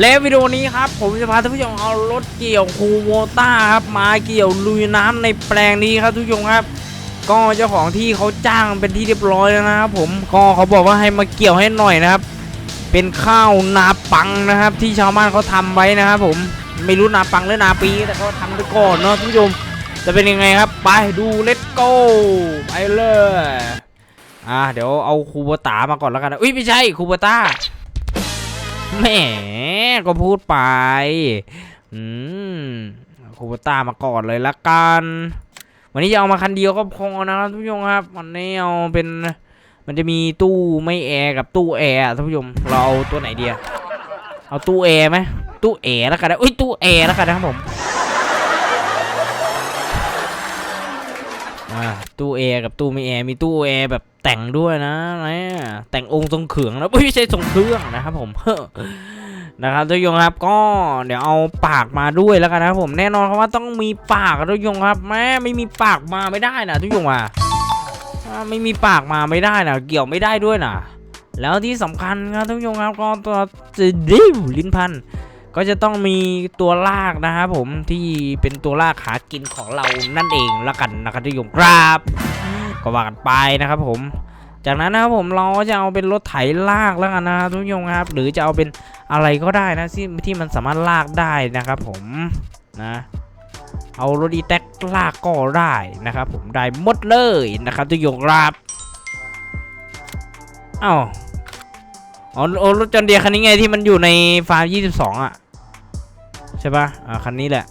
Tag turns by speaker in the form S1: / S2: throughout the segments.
S1: และวิดีโอนี้ครับ ผมจะพาท่านผู้ชมเอารถเกี่ยวคูโมต้าครับมาเกี่ยวลุยน้ำในแปลงนี้ครับทุกผู้ชมครับ ก็เจ้าของที่เขาจ้างเป็นที่เรียบร้อยแล้วนะครับผมก็เขาบอกว่าให้มาเกี่ยวให้หน่อยนะครับ เป็นข้าวนาปังนะครับ ที่ชาวบ้านเขาทำไว้นะครับผมไม่รู้นาปังหรือนาปี แต่เขาทำไปก่อนเนาะท่านผู้ชมจะเป็นยังไงครับ ไปดูเลตโก้ไปเลยอ่าเดี๋ยวเอาคูโบตามาก่อนแล้วกันนะอุ้ยไม่ใช่คูโบต้า แหมก็พูดไป อืมคูโบต้ามาก่อนเลยละกัน วันนี้จะเอามาคันเดียวก็พอนะครับทุกผู้ชมครับ วันนี้เอาเป็น มันจะมีตู้ไม่แอร์กับตู้แอร์ท่านผู้ชม เราเอาตัวไหนเดีอะเอาตู้แอร์ไหมตู้แอร์แล้วกันนะอุ้ยตู้แอร์แล้วกันนะครับผมอ่าตู้แอร์กับตู้ไม่แอร์มีตู้แอร์แบบ แต่งด้วยนะนี่แต่งองค์ทรงเขืองนะอุ๊ยไม่ใช่ทรงเครื่องนะครับผมนะครับทุกยงครับก็เดี๋ยวเอาปากมาด้วยแล้วกันนะครับผมแน่นอนครับว่าต้องมีปากทุกยงครับแม่ไม่มีปากมาไม่ได้นะทุกยงอะไม่มีปากมาไม่ได้นะเกี่ยวไม่ได้ด้วยนะแล้วที่สำคัญครับทุกยงครับก็ตัวดิวลิ้นพันก็จะต้องมีตัวลากนะครับผมที่เป็นตัวลากหากินของเรานั่นเองละกันนะครับทุกยงครับ ก็ว่ากันไปนะครับผม จากนั้นนะครับผมเราก็จะเอาเป็นรถไถลากแล้วกันนะครับทุกยงครับ หรือจะเอาเป็นอะไรก็ได้นะที่ที่มันสามารถลากได้นะครับผมนะเอารถอีแท็กลากก็ได้นะครับผมได้หมดเลยนะครับทุกยงครับเอ้าอ๋อโอ้รถจอนเดียคันนี้ไงที่มันอยู่ในฟาร์ม22 อะ ใช่ปะอ่าคันนี้แหละ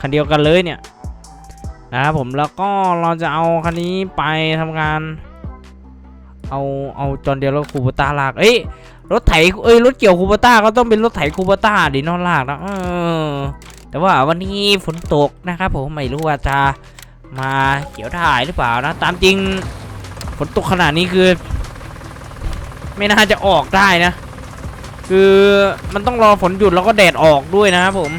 S1: คันเดียวกันเลยเนี่ย นะครับผมแล้วก็เราจะเอาคันนี้ไปทำงาน เอาเอาจอนเดียวรถคูปต้าลากเอ้ยรถไถเอ้ยรถเกี่ยวคูปต้าก็ต้องเป็นรถไถคูปต้าดินอนลากนะเออแต่ว่าวันนี้ฝนตกนะครับผมไม่รู้ว่าจะมาเกี่ยวถ่ายหรือเปล่านะ ตามจริงฝนตกขนาดนี้คือ ไม่น่าจะออกได้นะ คือมันต้องรอฝนหยุดแล้วก็แดดออกด้วยนะครับผม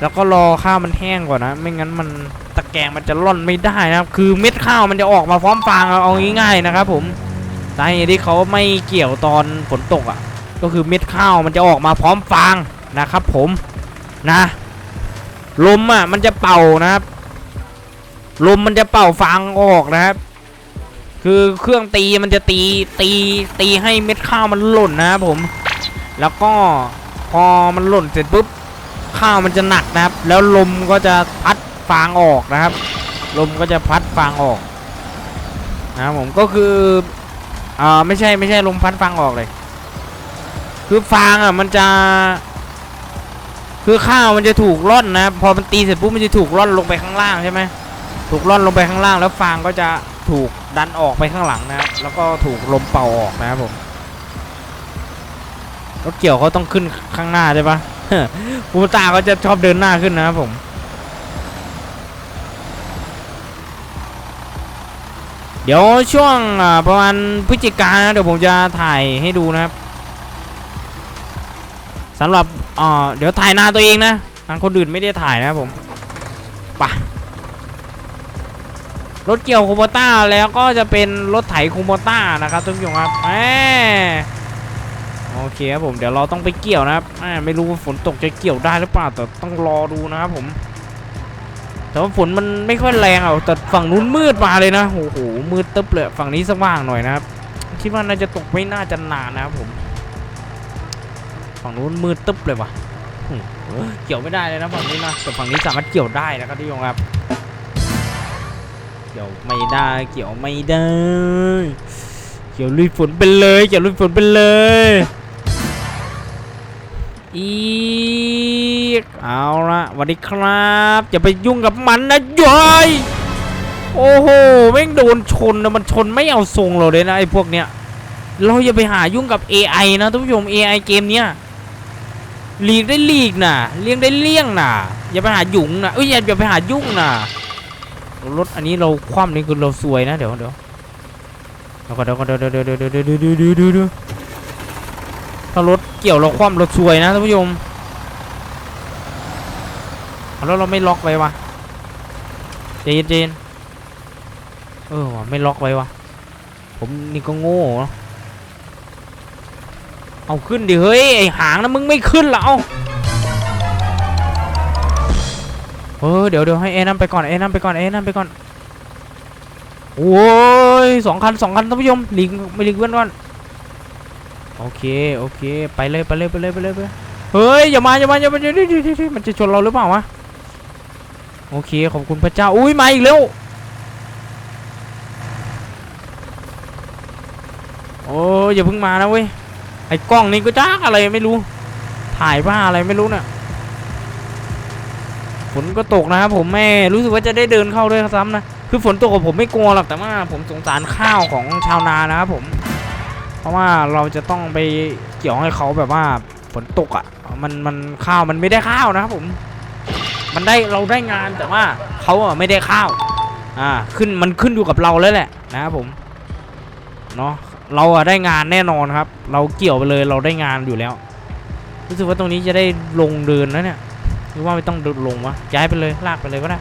S1: แล้วก็รอข้าวมันแห้งก่อนนะ ไม่งั้นมัน ตะแกรงมันจะร่อนไม่ได้นะครับ คือเม็ดข้าวมันจะออกมาพร้อมฟางเอาเอาง่ายๆนะครับ ผมสาเหตุที่เขาไม่เกี่ยวตอนฝนตกอะ ก็คือเม็ดข้าวมันจะออกมาพร้อมฟางนะครับ ผมนะลมอะมันจะเป่านะครับ ลมมันจะเป่าฟางออกนะครับ คือเครื่องตีมันจะตีตีตีให้เม็ดข้าวมันหล่นนะครับผม แล้วก็พอมันหล่นเสร็จปุ๊บข้าวมันจะหนักนะครับ แล้วลมก็จะพัด ฟางออกนะครับ ลมก็จะพัดฟางออกนะครับผมก็คืออ่าไม่ใช่ไม่ใช่ลมพัดฟางออกเลย คือฟางอะมันจะ คือข้าวมันจะถูกร่อนนะพอมันตีเสร็จปุ๊บมันจะถูกร่อนลงไปข้างล่างใช่ไหมถูกร่อนลงไปข้างล่าง แล้วฟางก็จะถูกดันออกไปข้างหลังนะครับ แล้วก็ถูกลมเป่าออกนะครับผมรถเกี่ยวเขาต้องขึ้นข้างหน้าใช่ปะคูตาเขาจะชอบเดินหน้าขึ้นนะครับผม เดี๋ยวช่วงประมาณพฤศจิกานะเดี๋ยวผมจะถ่ายให้ดูนะครับสำหรับอ่าเดี๋ยวถ่ายหน้าตัวเองนะทางคนอื่นไม่ได้ถ่ายนะครับผมไปะรถเกี่ยวคูโบต้าแล้วก็จะเป็นรถไถคูโบต้านะครับทุกท่านครับแหมโอเคครับผมเดี๋ยวเราต้องไปเกี่ยวนะครับไม่รู้ว่าฝนตกจะเกี่ยวได้หรือเปล่าแต่ต้องรอดูนะครับผม แต่ว่าฝนมันไม่ค่อยแรงอะแต่ฝั่งนู้นมืดมาเลยนะโอ้โหมืดตึ๊บเลยฝั่งนี้สว่างหน่อยนะครับคิดว่าน่าจะตกไม่น่าจะนานนะครับผม ฝั่งนู้นมืดตึ๊บเลยว่ะเกี่ยวไม่ได้เลยนะฝั่งนี้นะแต่ฝั่งนี้สามารถเกี่ยวได้นะครับทุกคนครับ เกี่ยวไม่ได้เกี่ยวไม่ได้ เกี่ยวลุยฝนไปเลยเกี่ยวลุยฝนไปเลยอี กเอาละสวัสดีครับอย่าไปยุ่งกับมันนะย้อยโอ้โหแม่งโดนชนนะมันชนไม่เอาทรงเราเลยนะไอ้พวกเนี้ยเราอย่าไปหายุ่งกับ AI นะท่านผู้ชม AI เกมเนี้ยหลีกได้หลีกนะเลี่ยงได้เลี่ยงนะอย่าไปหายุ่งนะเอ้ยอย่าอย่าไปหายุ่งนะรถอันนี้เราคว่ำนี่คือเราซวยนะเดี๋ยวเดี๋ยวเดี๋ยวเดี๋ยวเดี๋ยวเดี๋ยวเดี๋ยวเดี๋ยวเดี๋ยวเดี๋ยวถ้ารถเกี่ยวเราคว่ำรถซวยนะท่านผู้ชม แล้วเราไม่ล็อกไว้วะเจนเจนเออวะไม่ล็อกไว้วะผมนี่ก็โง่เอาขึ้นดิเฮ้ยไอหางนะมึงไม่ขึ้นหรอเอาเออเดี๋ยวเดี๋ยวให้เอนั่นไปก่อนเอนั่นไปก่อนเอนั่นไปก่อนโอ้ยสองคันสองคันท่านผู้ชมหลีกไม่หลีกเว้นก่อนโอเคโอเคไปเลยไปเลยไปเลยไปเลยไปเฮ้ยอย่ามาอย่ามาอย่ามาเดี๋ยวเดี๋ยวเดี๋ยวมันจะชนเราหรือเปล่าวะ โอเค ขอบคุณพระเจ้า อุ้ยมาอีกแล้ว โอ้ยอย่าเพิ่งมานะเว้ย ไอ้กล้องนี่ก็จ้ากอะไรไม่รู้ ถ่ายว่าอะไรไม่รู้เนี่ยฝนก็ตกนะครับผมแม่รู้สึกว่าจะได้เดินเข้าด้วยซ้ำนะ คือฝนตกกับผมไม่กลัวหรอกแต่ว่าผมสงสารข้าวของชาวนานะครับผม เพราะว่าเราจะต้องไปเกี่ยวให้เขาแบบว่าฝนตกอะมันมันข้าวมันไม่ได้ข้าวนะครับผม มันได้เราได้งานแต่ว่าเขาอะไม่ได้ข้าว อ่า ขึ้นมันขึ้นอยู่กับเราแล้วแหละนะครับผมเนาะเราอะได้งานแน่นอนครับ เราเกี่ยวไปเลยเราได้งานอยู่แล้ว รู้สึกว่าตรงนี้จะได้ลงเดินนะเนี่ยหรือว่าไม่ต้องเดินลงวะย้ายไปเลยลากไปเลยก็ได้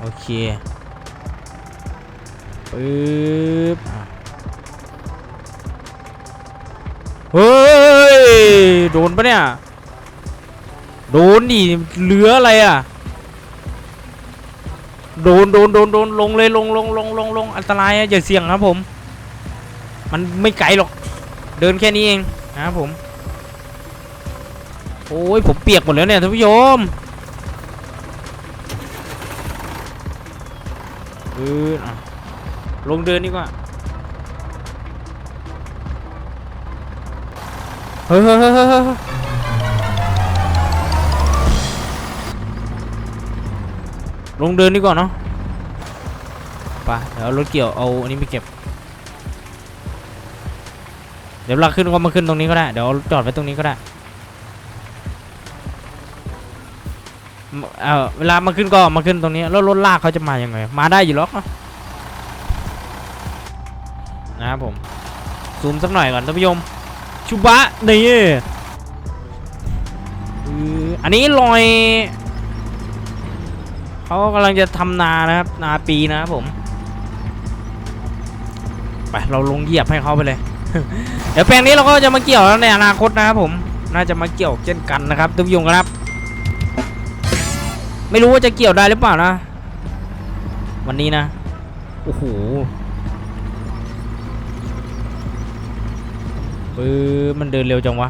S1: โอเคปึ๊บ เฮ้ย โดนปะเนี่ย โดนดิเหลืออะไรอะ โดนโดนโดนโดนลงเลยลงลงลงลงลงอันตรายอะอย่าเสี่ยงครับผม มันไม่ไกลหรอก เดินแค่นี้เองนะครับผม โอ้ยผมเปียกหมดแล้วเนี่ยท่านผู้ชมเอออะลงเดินดีกว่า เฮ้ยลงเดินดีกว่าเนาะไปเดี๋ยวรถเกี่ยวเอาอันนี้ไปเก็บ เดี๋ยวเราขึ้นก็มาขึ้นตรงนี้ก็ได้ เดี๋ยวจอดไว้ตรงนี้ก็ได้ เออเวลามาขึ้นก็มาขึ้นตรงนี้ แล้วรถลากเขาจะมายังไง มาได้อยู่หรอกนะนะครับผม ซูมสักหน่อยก่อนท่านผู้ชม ชุบะนี่อันนี้ลอยเขากำลังจะทำนานะครับ นาปีนะครับผม ไปเราลงเหยียบให้เขาไปเลย เดี๋ยวแปลงนี้เราก็จะมาเกี่ยวแล้วในอนาคตนะครับผม น่าจะมาเกี่ยวเช่นกันนะครับทุกยงครับ ไม่รู้ว่าจะเกี่ยวได้หรือเปล่านะ วันนี้นะ โอ้โห เออมันเดินเร็วจังวะ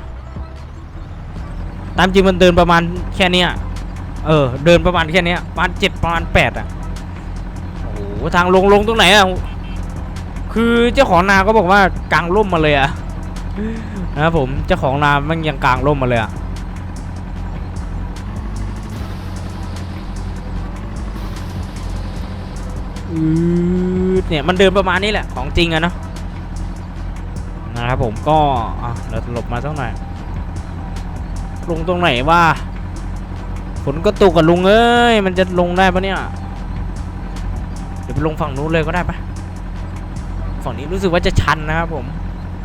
S1: ตามจริงมันเดินประมาณแค่นี้เออ เดินประมาณแค่นี้ประมาณเจ็ดประมาณแปดอะ โอ้โห ทางลงลงตรงไหนอะ คือเจ้าของนาก็บอกว่ากลางร่มมาเลยอะนะครับผม เจ้าของนามันยังกลางร่มมาเลยอะเนี่ยมันเดินประมาณนี้แหละของจริงอะเนาะ นะครับผมก็อะเดี๋ยวหลบมาสักหน่อยลงตรงไหนว่าฝนก็ตกกับลุงเอ้ยมันจะลงได้ปะเนี่ยเดี๋ยวไปลงฝั่งนู้นเลยก็ได้ปะฝั่งนี้รู้สึกว่าจะชันนะครับผม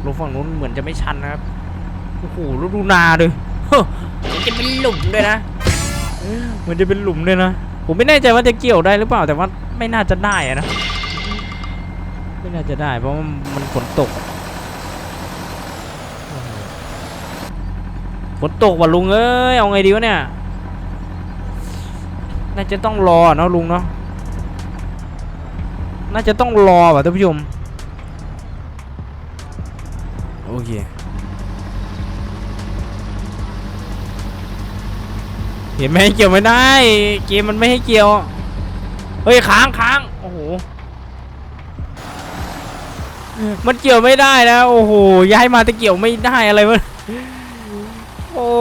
S1: ลงฝั่งนู้นเหมือนจะไม่ชันนะครับโอ้โหแล้วดูนาด้วยเฮ้อมันจะเป็นหลุมด้วยนะเหมันจะเป็นหลุมด้วยนะผมไม่แน่ใจว่าจะเกี่ยวได้หรือเปล่าแต่ว่าไม่น่าจะได้อะนะไม่น่าจะได้เพราะว่ามันฝนตกโอ้โห ฝนตกว่ะลุงเอ้ยเอาไงดีวะเนี่ยน่าจะต้องรอเนาะลุงเนาะน่าจะต้องรอว่ะท่านผู้ชมโอเคเห็นไหมเกี่ยวไม่ได้เกมมันไม่ให้เกี่ยวเฮ้ยค้างค้างโอ้โหมันเกี่ยวไม่ได้นะโอ้โหย้ายมาตะเกี่ยวไม่ได้อะไรวะ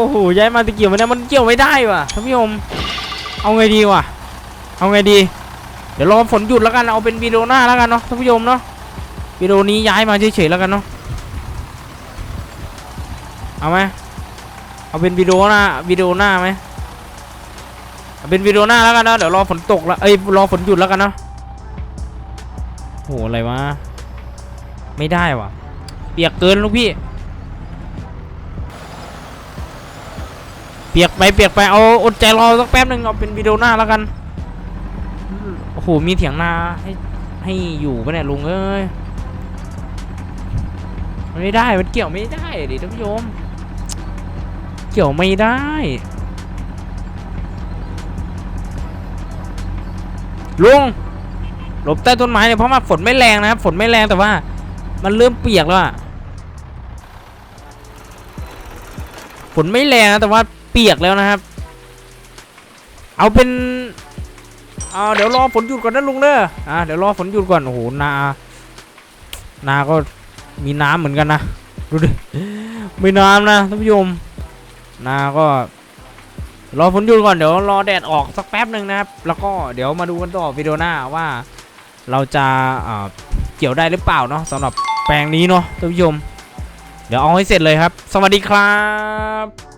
S1: โอ้โหย้ายมาตะเกียวไม่ได้มันเกี่ยวไม่ได้ว่ะท่านผู้ชมเอาไงดีวะเอาไงดี เดี๋ยวรอฝนหยุดแล้วกันเอาเป็นวิดีโอหน้าแล้วกันเนาะท่านผู้ชมเนาะวิดีโอนี้ย้ายมาเฉยๆแล้วกันเนาะเอาไหมเอาเป็นวิดีโอหน้าวิดีโอหน้าไหมเอาเป็นวิดีโอหน้าแล้วกันเนาะเดี๋ยวรอฝนตกแล้วเอ้ยรอฝนหยุดแล้วกันเนาะโหอะไรวะไม่ได้ว่ะ เปียกเกินลูกพี่ เปียกไปเปียกไปเอาอดใจรอสักแป๊บหนึ่งเอาเป็นวิดีโอหน้าแล้วกันโอ้โหมีเถียงนาให้ให้อยู่ปะเนี่ยลุงเอ้ยมันไม่ได้มันเกี่ยวไม่ได้ดิท่านผู้ชมเกี่ยวไม่ได้ลุงหลบใต้ต้นไม้เนี่ยเพราะว่าฝนไม่แรงนะครับฝนไม่แรงแต่ว่า มันเริ่มเปียกแล้วอะฝนไม่แรงนะแต่ว่า เปียกแล้วนะครับ เอาเป็นเอาเดี๋ยวรอฝนหยุดก่อนนะลุงเด้ออ่าเดี๋ยวรอฝนหยุดก่อนโอ้โหนา นาก็มีน้ำเหมือนกันนะดูดิมีน้ำนะท่านผู้ชมนาก็รอฝนหยุดก่อนเดี๋ยวรอแดดออกสักแป๊บหนึ่งนะครับ แล้วก็เดี๋ยวมาดูกันต่อวิดีโอหน้าว่าเราจะเอ่อเกี่ยวได้หรือเปล่าเนาะสำหรับแปลงนี้เนาะท่านผู้ชม เดี๋ยวเอาให้เสร็จเลยครับ สวัสดีครับ